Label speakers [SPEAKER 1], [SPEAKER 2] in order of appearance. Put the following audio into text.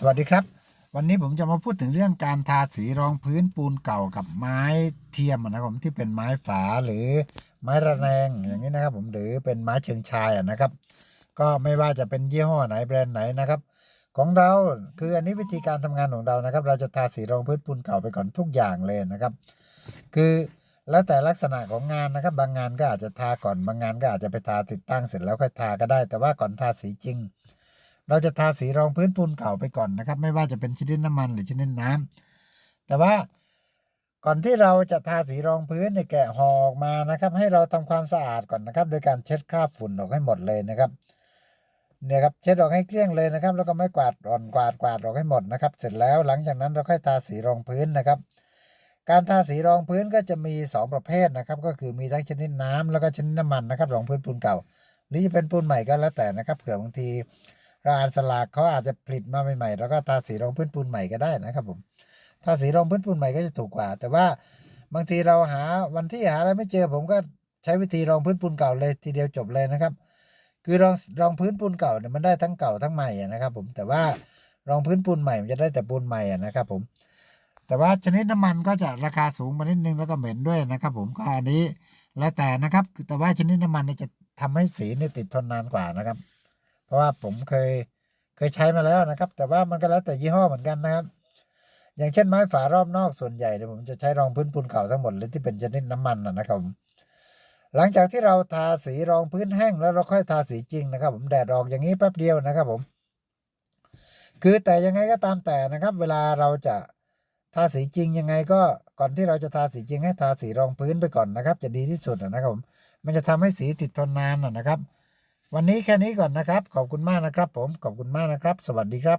[SPEAKER 1] สวัสดีครับ วันนี้ผมจะมาพูดถึงเรื่องการทาสีรองพื้นปูนเก่ากับไม้เทียมนะครับผมที่เป็นไม้ฝาหรือไม้ระแนงอย่างนี้นะครับ ผมหรือเป็นไม้เชิงชายนะครับ ก็ไม่ว่าจะเป็นยี่ห้อไหนแบรนด์ไหนนะครับ ของเราคืออันนี้วิธีการทำงานของเรานะครับ เราจะทาสีรองพื้นปูนเก่าไปก่อนทุกอย่างเลยนะครับ คือแล้วแต่ลักษณะของงานนะครับ บางงานก็อาจจะทาก่อนบางงานก็อาจจะไปทาติดตั้งเสร็จแล้วค่อยทาก็ได้ แต่ว่าก่อนทาสีจริง เราจะทาสีรองพื้นปูนเก่าไปก่อนนะครับ ไม่ว่าจะเป็นชนิดน้ำมันหรือชนิดน้ำแต่ว่าก่อนที่เราจะทาสีรองพื้นเนี่ยแกะห่อออกมานะครับ ให้เราทำความสะอาดก่อนนะครับ โดยการเช็ดคราบฝุ่นออกให้หมดเลยนะครับเนี่ยครับเช็ดออกให้เกลี้ยงเลยนะครับ แล้วก็ไม่กวาดอ่อนกวาดกวาดออกให้หมดนะครับ เสร็จแล้วหลังจากนั้นเราค่อยทาสีรองพื้นนะครับ การทาสีรองพื้นก็จะมีสองประเภทนะครับ ก็คือมีทั้งชนิดน้ำแล้วก็ชนิดน้ำมันนะครับรองพื้นปูนเก่า หรือจะเป็นปูนใหม่ก็แล้วแต่นะครับเผื่อบางที เราอ่านสลากเขาอาจจะผลิตมาใหม่ๆ แล้วก็ทาสีรองพื้นปูนใหม่ก็ได้นะครับผมทาสีรองพื้นปูนใหม่ก็จะถูกกว่า แต่ว่าบางทีเราหาวันที่หาอะไรไม่เจอผมก็ใช้วิธีรองพื้นปูนเก่าเลยทีเดียวจบเลยนะครับ คือรองรองพื้นปูนเก่าเนี่ยมันได้ทั้งเก่าทั้งใหม่นะครับ ผมแต่ว่ารองพื้นปูนใหม่มันจะได้แต่ปูนใหม่นะครับ ผม แต่ว่าชนิดน้ำมันก็จะราคาสูงมานิดนึงแล้วก็เหม็นด้วยนะครับ ผมก็อันนี้แล้วแต่นะครับแต่ว่าชนิดน้ำมันเนี่ยจะทำให้สีเนี่ยติดทนนานกว่านะครับ เพราะว่าผมเคยเคยใช้มาแล้วนะครับ แต่ว่ามันก็แล้วแต่ยี่ห้อเหมือนกันนะครับ อย่างเช่นไม้ฝารอบนอกส่วนใหญ่เนี่ยผมจะใช้รองพื้นปูนเก่าทั้งหมดเลยที่เป็นชนิดน้ำมันนะนะครับผมหลังจากที่เราทาสีรองพื้นแห้งแล้วเราค่อยทาสีจริงนะครับ ผมแดดออกอย่างนี้แป๊บเดียวนะครับผม คือแต่ยังไงก็ตามแต่นะครับ เวลาเราจะทาสีจริงยังไงก็ก่อนที่เราจะทาสีจริงให้ทาสีรองพื้นไปก่อนนะครับ จะดีที่สุดนะครับผมมันจะทำให้สีติดทนนานนะครับ วันนี้แค่นี้ก่อนนะครับ ขอบคุณมากนะครับผม ขอบคุณมากนะครับ สวัสดีครับ